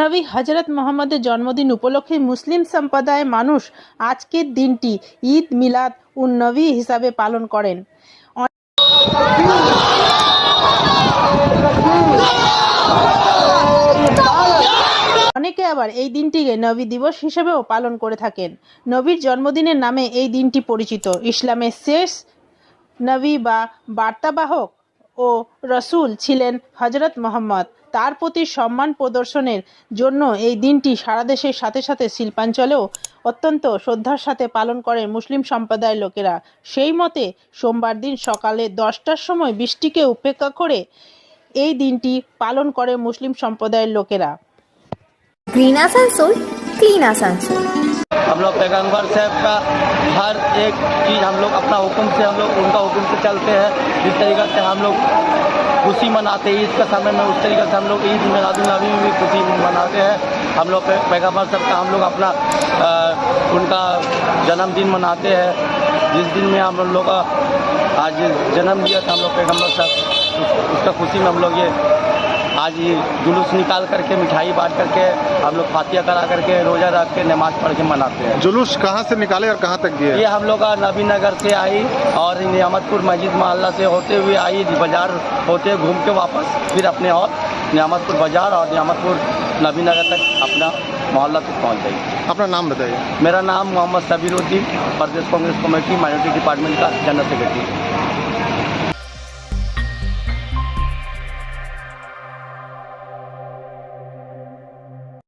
নবী হজরত মোহাম্মদের জন্মদিন উপলক্ষে মুসলিম সম্প্রদায়ের মানুষ আজকের দিনটি ঈদ মিলাদ উন্নবী হিসাবে পালন করেন। অনেকে আবার এই দিনটিকে নবী দিবস হিসেবেও পালন করে থাকেন। নবীর জন্মদিনের নামে এই দিনটি পরিচিত। ইসলামের শেষ নবী বা বার্তাবাহক ও রসুল ছিলেন হজরত মোহাম্মদ। তার প্রতি সম্মান প্রদর্শনের জন্য এই দিনটি সারা দেশের সাথে সাথে শিল্পাঞ্চলেও অত্যন্ত শ্রদ্ধার সাথে পালন করে মুসলিম সম্প্রদায়ের লোকেরা। সেই মতে সোমবার দিন সকালে দশটার সময় বৃষ্টিকে উপেক্ষা করে এই দিনটি পালন করে মুসলিম সম্প্রদায়ের লোকেরা। Green Asansol, clean Asansol. हम लोग पैगंबर साहब का हर एक चीज़ हम लोग अपना हुक्म से हम लोग उनका हुक्म से चलते हैं। जिस तरीके से हम लोग खुशी मनाते हैं ईद का समय में उस तरीके से हम लोग ईद मिलादुलनबी में भी खुशी मनाते हैं। हम लोग पैगंबर साहब का हम लोग अपना अ, उनका जन्मदिन मनाते हैं। जिस दिन में हम लोग आज जन्म लिया था हम लोग पैगंबर साहब उसका खुशी में हम लोग ये आज जुलूस निकाल करके मिठाई बांट करके हम लोग फातिया करा करके रोज़ा रख के नमाज़ पढ़ के मनाते हैं। जुलूस कहाँ से निकाले और कहाँ तक गए ये हम लोग नबी नगर से आई और नियामतपुर मस्जिद मोहल्ला से होते हुए आई बाज़ार होते घूम के वापस फिर अपने और नियामतपुर बाज़ार और नियामतपुर नबी नगर तक अपना मोहल्ला तक पहुँच जाएगी अपना नाम बताइए। मेरा नाम मोहम्मद सबीरुद्दीन प्रदेश कांग्रेस कमेटी माइनॉरिटी डिपार्टमेंट का जनरल सेक्रेटरी।